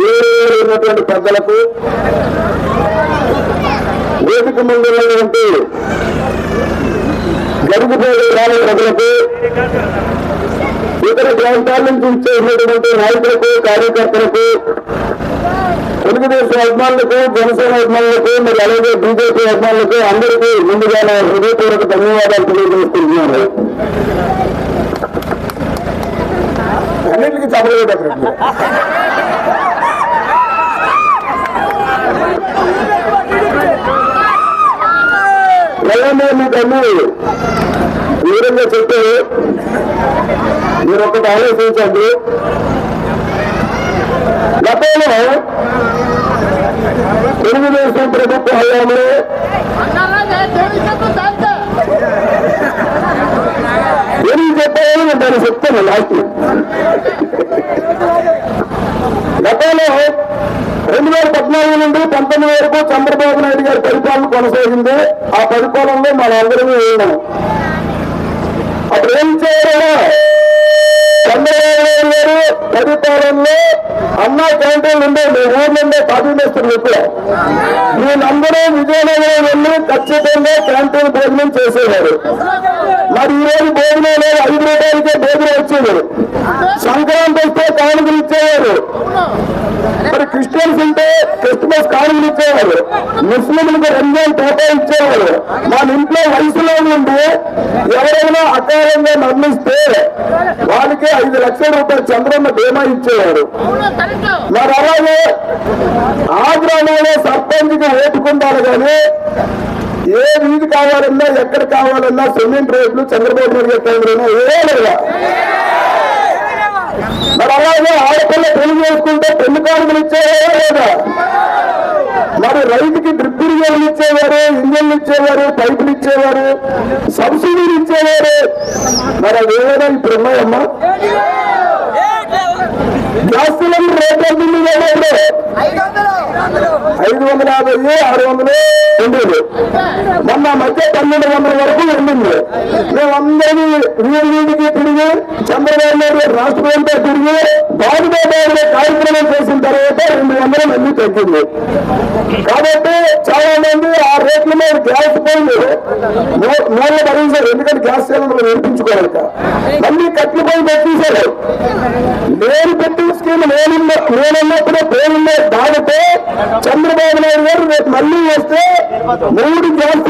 వేరున్నటువంటి పెద్దలకు వేదిక ముందు ఉన్నటువంటి గడిచిపోయే గ్రామ ప్రజలకు ఇతర ప్రాంతాల నుంచి ఇచ్చేసినటువంటి నాయకులకు కార్యకర్తలకు తెలుగుదేశం అభిమానులకు జనసేన అభిమానులకు మరి అలాగే బీజేపీ అభిమానులకు అందరికీ ముందుగా హృదయపూర్వక ధన్యవాదాలు తెలియజేస్తున్నాను. అన్నింటికి చెప్పలేదు అక్కడ. వెళ్ళండి మీకు అన్ని వివరంగా చెప్తే మీరు ఒకటి ఆలోచించండి. గతంలో తెలుగుదేశం ప్రభుత్వ హయాంలో ఏం చెప్పాలని నేను దాన్ని చెప్తాను లాస్ట్ గతంలో రెండు వేల పద్నాలుగు నుండి పంతొమ్మిది వరకు చంద్రబాబు నాయుడు గారి పరిపాలన కొనసాగింది. ఆ పరిపాలనలో మనందరమే ఉన్నాం. అప్పుడు ఏం చేయాలో చంద్రబాబు నాయుడు గారు పరిపాలనలో అన్నా క్యాంటీన్లు ఉండే మీ ఊర్లుండే కాఫీ మేస్తులు ఎక్కువ. విజయనగరం వెళ్ళి ఖచ్చితంగా క్యాంటీన్ భోజనం చేసేవారు. మరి ఈ రోజు భోజనం లేదు ఐదు రూపాయలకే భోజనం వచ్చేది. సంక్రాంతి వస్తే కానుకలు ఇచ్చేవారు. క్రిస్టియన్స్ ఉంటే క్రిస్మస్ కానుకలు ఇచ్చేవారు ముస్లింలకు రంజాన్ తోటా ఇచ్చేవారు మన ఇంట్లో వయసులో నుండి ఎవరైనా అకారంగా మరణిస్తే వాళ్ళకి ఐదు లక్షల రూపాయలు చంద్రన్న బీమా ఇచ్చేవారు. మరి అలాగే ఆ గ్రామంలో సర్పంచ్కి ఓటుకుంటారు కానీ ఏ వీధి కావాలన్నా ఎక్కడ కావాలన్నా సిమెంట్ రోడ్లు చంద్రబాబు నాయుడు గారి టైంలోనే ఏ లేదా. మరి అలాగే ఆడపిల్ల పెళ్ళి చేసుకుంటే పెళ్ళి కార్డులు ఇచ్చేవారా లేదా? మరి రైతుకి డ్రిప్ ఇరిగేషన్ ఇచ్చేవారు ఇంజన్లు ఇచ్చేవారు పైపులు ఇచ్చేవారు సబ్సిడీలు ఇచ్చేవారు. మరి అవి ఏమైనా ఇప్పుడు ఉన్నాయమ్మా. గ్యాస్ సిలిండర్ రేట్ ఎంత ఉంది కదా ఐదు వందల యాభై ఆరు వందలు ఉండేది మొన్న మధ్య పన్నెండు వందల వరకు ఉండింది. మేమందరినీ వీడికి తిరిగి చంద్రబాబు నాయుడు గారు రాష్ట్రంతో తిరిగి బాధుబాబు కార్యక్రమం చేసిన తర్వాత రెండు వందల మంది తగ్గింది. కాబట్టి చాలా మంది ఆ రేట్ల మీద గ్యాస్ పోయింది. మూల భరించారు ఎందుకంటే గ్యాస్ సిలిండర్ నేర్పించుకోవాలి మళ్ళీ కట్లు పోయి పెట్టేశారు. నేను పెట్టిన స్కీమ్ నేను నేనున్నప్పుడే పేరుండే దాటితే చంద్రబాబు నాయుడు గారు రేపు మళ్ళీ వస్తే మూడు గ్యాస్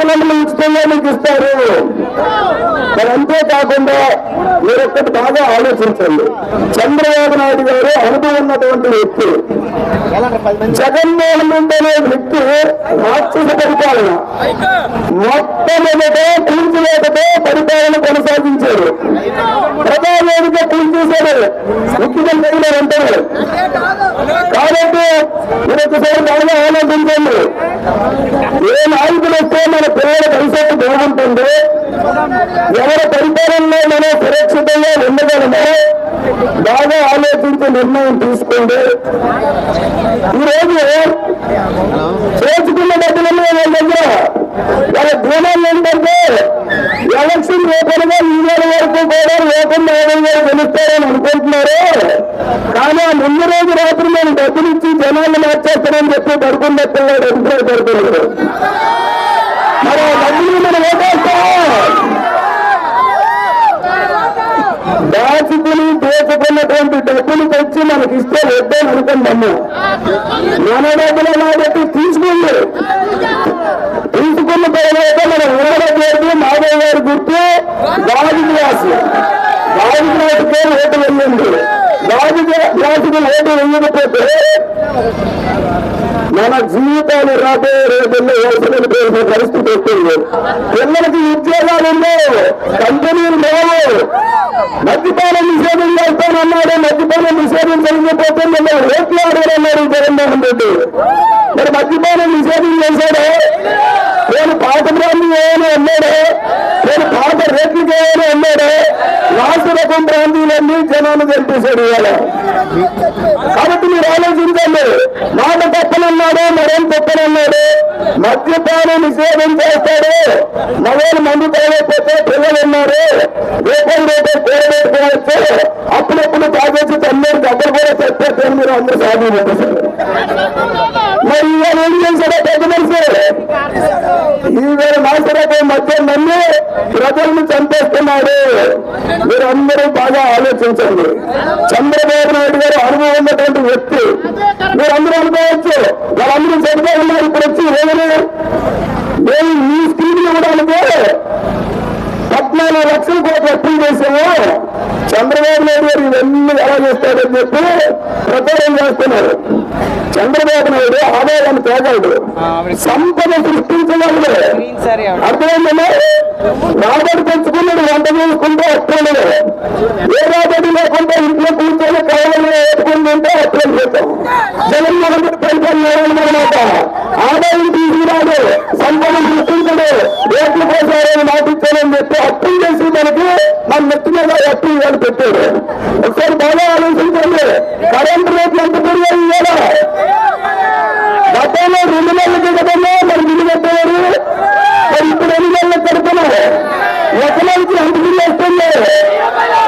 ఉచితంగా మీకు ఇస్తారు. మరి అంతేకాకుండా మీరు ఒక్కటి బాగా ఆలోచించండి. చంద్రబాబు నాయుడు గారు అనుభవం ఉన్నటువంటి వ్యక్తి. జగన్మోహన్ రెడ్డి అనే వ్యక్తి రాక్షస పరిపాలన. మొట్టమొదట కూల్చివేతతో పరిపాలన కొనసాగించారు. ప్రజావేదిక కూల్చేశారు. ముఖ్యంగా అంటారు. కాబట్టి మీరు ఒకసారి బాగా ఆలోచించండి. ఏ నాయకులు వస్తే మన పిల్లల భవిష్యత్తు బాగుంటుంది? ఎవరి పరిపాలనలో మనం సురక్షితంగా ఉండగలమో? బాగా ఆలోచించి నిర్ణయం తీసుకోండి. ఈరోజు రోజు చేసుకున్న డబ్బులన్నీ వాళ్ళ దగ్గర వాళ్ళ ధీమాలు ఏంటంటే ఎలక్షన్ రేపటిగా ఈ నెల వరకు కూడా లేకుండా ఏదైనా గెలుస్తారని అనుకుంటున్నారు కానీ ఆ ముందు రోజు రాత్రి మేము డబ్బులు ఇచ్చి జనాలు మార్చేస్తారని చెప్పి పడుకున్న పిల్లలు మరి మళ్ళీ మనం ఓటేస్తాం దాచుకుని దోచుకున్నటువంటి డబ్బులు తెచ్చి మనకి ఇస్తే వద్దని అనుకుందాము. మన డబ్బులు కాబట్టి తీసుకుంది తీసుకున్న తర్వాత మన ఊరడ పేరు మాధవ్ గారి గుర్తు గాజు గ్లాసు. గాజు గ్లాసుకే ఓటు వేయండి ఓటు వేయకపోతే మన జీవితాలు రాబోయే రోజుల్లో వ్యవసాయం పేరున్న పరిస్థితి వస్తుంది. పిల్లలకి ఉద్యోగాలు ఉండవు కంపెనీలు లేవు. మద్యపానం నిషేధం చేస్తానన్నాడు మద్యపానం నిషేధం చేయకపోతే మిమ్మల్ని ఓట్లు ఆడారన్నారు జగన్మోహన్ రెడ్డి. మరి మద్యపానం నిషేధం చేశాడు? నేను పాత బ్రాండ్లు ఏమని అన్నాడు? నేను పాత రేట్లు ఏమని అన్నాడు? రాష్ట్ర రకం బ్రాండీలన్నీ జనాలు కనిపిస్తాడు ఇవాళ. కాబట్టి మీరు ఆలోచించండి. మాట తప్పనన్నాడు మరేం తప్పనన్నాడు? మద్యపానం నిషేధం చేస్తాడు. మగవాళ్ళు మందు తాగకపోతే పిల్లలు ఉన్నారు రేపటి రేపు కూడబెట్టుకోవచ్చు అప్పుడప్పుడు తాగేసి తల్లి దగ్గర కూడా చెప్పేస్తే మీరు అందరూ సాధ్యం మరి ఇవాళ ఏం చేశాడో పెద్ద మనిషి ఈవేళ నాశనపై మధ్య నమ్మి ప్రజలను చంపేస్తున్నాడు మీరందరూ బాగా ఆలోచించండి. చంద్రబాబు నాయుడు గారు అనుభవం ఉన్నటువంటి వ్యక్తి మీరందరూ అనుకోవచ్చు వాళ్ళందరూ చనిపోయి ఉన్నారు ఇప్పుడు వచ్చి ఏమని నేను మీ స్కీమ్ కూడా అనుకో పద్నాలుగు లక్షల కోట్లు అప్పులు చేసాము చంద్రబాబు నాయుడు గారు ఇవన్నీ ఎలా చేస్తాడని చెప్పి ప్రచారం చేస్తున్నారు చంద్రబాబు నాయుడు ఆదాయాన్ని తేగలడు. సంపద సృష్టించగలడు. అర్థమైందమ్మా? రాబడి పెంచుకున్నాడు వంట చేసుకుంటే అప్పులు ఏ రాబడి లేకుండా ఇంట్లో కూర్చొని కావాలని వేసుకుంటుంటే చేస్తాం. జగన్మోహన్ రెడ్డి పరిపాలన ఆదాయం తీసుకురాడు సంపద సృష్టించడు రేట్లు కోసారని మాటిచ్చానని చెప్పి అప్పులు చేసి మనకి మన నెత్తి మీద అప్పులు ఇవ్వాలి పెట్టాడు ఒకసారి బాగా ఆలోచించండి కరెంట్ రేట్లు ఎంత పెరిగాయి ఇవాళ గతంలో రెండు నెలలకి కదమ్మా మరి బిల్లు కట్టేవారు మరి ఇప్పుడు ఎన్ని నెలలకు కడుతున్నారు ఒక నెలకి ఎంత బిల్లు వస్తుంది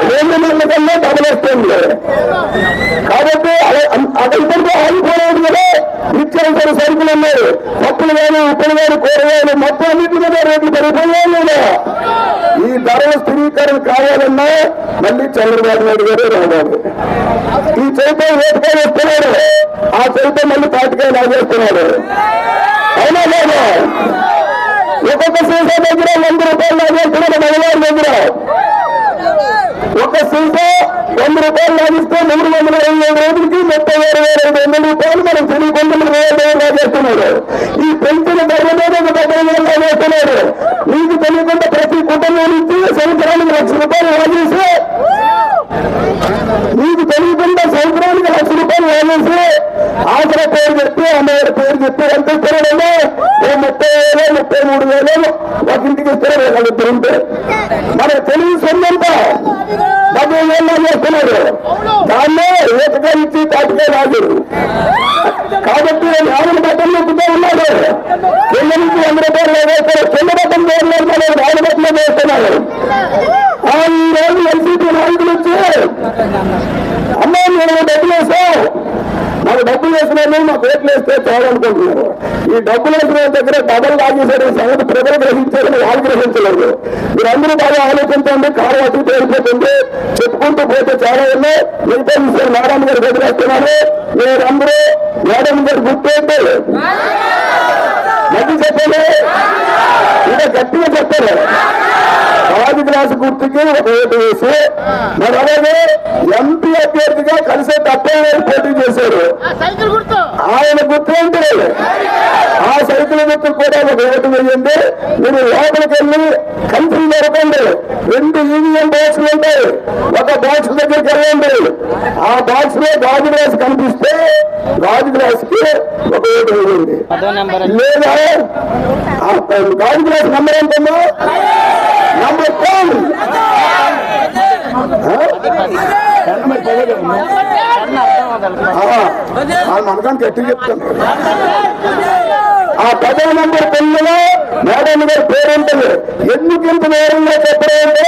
రెండు నెలల కన్నా డబుల్ వస్తుంది కాబట్టి అది ఇద్దరితో ఆగిపోలేదు కదా నిత్యావసర సరుకులు ఉన్నాయి పప్పులు వేలు ఉప్పులు వేలు కూరగాయలు మొత్తం అన్నింటి మీద రేట్లు పెరిగిపోయాయి ఈ ధరల స్థిరీకరణ కావాలన్నా మళ్ళీ చంద్రబాబు నాయుడు గారే రావాలి. ఈ చేతితో వేటకాయ వస్తున్నాడు ఆ చేతితో మళ్ళీ పాటికాయ లాగేస్తున్నాడు అవునా లేదా? ఒక్కొక్క సీసా దగ్గర వంద రూపాయలు లాగేస్తున్నాడు మగవారి దగ్గర. ఒక సీసా వంద రూపాయలు లాగిస్తే మూడు వందల ఇరవై ఐదు రోజులకి ముప్పై వేల వేల ఐదు వందల రూపాయలు మనం తెలియకుండా వేల లాగేస్తున్నాడు ఈ పెంచిన ధరల మీద ఒక డెబ్బై వేలు లాగేస్తున్నాడు మీకు తెలియకుండా ప్రతి కుటుంబం నుంచి సంవత్సరానికి లక్ష రూపాయలు లాగేసి మీకు తెలియకుండా సంవత్సరానికి లక్ష రూపాయలు వేసి ఆసర పేరు చెప్పి అమ్మవారి పేరు చెప్పి ఎంత ఇస్తున్నాడమ్మా ఏ ముప్పై వేలు ముప్పై మూడు వేలు ఒక ఇంటికి ఇస్తారు వాళ్ళిద్దరు ఉంటే. మన తెలుగు సొంతంతా. డెబ్బై వేలు చేస్తున్నాడు దాన్నే ఏకగా ఇచ్చి తాటికే రాజు కాబట్టి నేను ఆవిడ బట్టలు నొక్కుతూ ఉన్నాడు కింద నుంచి వంద రూపాయలు వేస్తారు కింద బట్టలు వేయలేదు ఆవిడ బట్టలు వేస్తున్నాడు ఈ రోజు ఎన్సీపీ నాయకులు వచ్చి అమ్మాయి నేను డబ్బులు వేసావు నాకు డబ్బులు వేసినాను మా పేట్లు వేస్తే చేయాలనుకుంటున్నారు ఈ డబ్బులు వేసిన దగ్గర డబ్బులు లాగేశారు సంగతి ప్రజలు గ్రహించారని వాళ్ళు గ్రహించలేదు. మీరందరూ బాగా ఆలోచించండి. కారు అటు తేలిపోతుంది చెప్పుకుంటూ పోతే చాలా ఉన్నాయి మిగతా విషయం మేడం గారు వదిలేస్తున్నాను మీరందరూ మేడం గారు గుర్తు మధ్య చెప్పండి. ఇంకా గట్టిగా చెప్పారు రాజు గ్లాస్ గుర్తుకి ఒక ఓటు వేసి మరి అలాగే ఎంపీ అభ్యర్థిగా కలిసే తప్పే పోటీ చేశారు సైకిల్ గుర్తు. ఆయన గుర్తు ఏంటి? ఆ సైకిల్ గుర్తు కూడా ఒక ఓటు వేయండి. మీరు లోపలికి వెళ్ళి కన్ఫ్యూజ్ జరగండి రెండు ఈవీఎం బాక్స్లు ఉంటాయి. ఒక బాక్స్ దగ్గరికి వెళ్ళండి. ఆ బాక్స్లో గాజు గ్లాస్ కనిపిస్తే గాజు గ్లాస్కి ఒక ఓటు వేయండి. లేదా? ఆ గాజు గ్లాస్ నెంబర్ ఎంతమ్మా నంబర్ టెన్ మనకని గట్టి చెప్తాను. ఆ పదో నంబర్ పెళ్ళలో మేడం గారి పేరు ఉంటుంది. ఎందుకు ఇంత నేరంగా చెప్పారంటే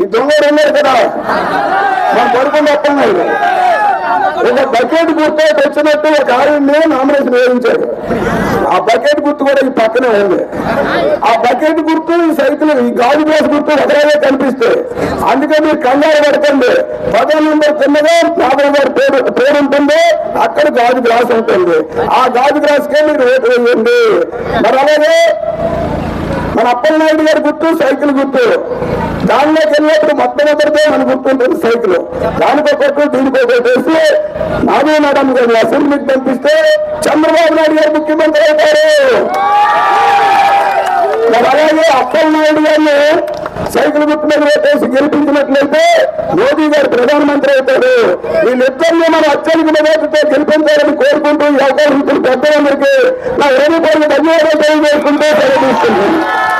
ఈ దొంగలు ఉన్నారు కదా. మన పడుకుని చెప్పండి ఒక బకెట్ గుర్తు తెచ్చినట్టు ఒక ఆవిడ్ని నామినేషన్ వేయించాడు. ఆ బకెట్ గుర్తు కూడా ఈ పక్కనే ఉంది. ఆ బకెట్ గుర్తు ఈ సైకిల్ ఈ గాజు గ్లాస్ గుర్తు ఒకలాగే కనిపిస్తాయి అందుకే మీరు కంగారు పడకండి. పదో నెంబర్ కిందగా నాగర గారి పేరు పేరు ఉంటుంది అక్కడ గాజు గ్లాస్ ఉంటుంది. ఆ గాజు గ్లాస్ కే మీరు ఓటు వేయండి. మరి అలాగే మన అప్పలనాయుడు గారి గుర్తు సైకిల్ గుర్తు. దానిలోకి వెళ్ళినప్పుడు మొట్టమొదటితో మన గుర్తుంటుంది సైకిల్. దానికి ఒకటి దీనికి ఒకటి వేసి నాదే మేడం గారు అసెంబ్లీకి పంపిస్తే చంద్రబాబు నాయుడు గారు ముఖ్యమంత్రి అవుతారు. మరి అలాగే అప్పలనాయుడు గారిని సైకిల్ గుర్తు మీద వేసి గెలిపించినట్లయితే మోదీ గారు ప్రధానమంత్రి అవుతారు. వీళ్ళిద్దరిని మనం అత్యధిక మెజార్టీతో గెలిపించాలని కోరుకుంటూ ఈ అవకాశం ఇచ్చిన పెద్దలందరికీ నా హృదయపూర్వక ధన్యవాదాలు తెలియజేసుకుంటూ తెలియజేస్తున్నాను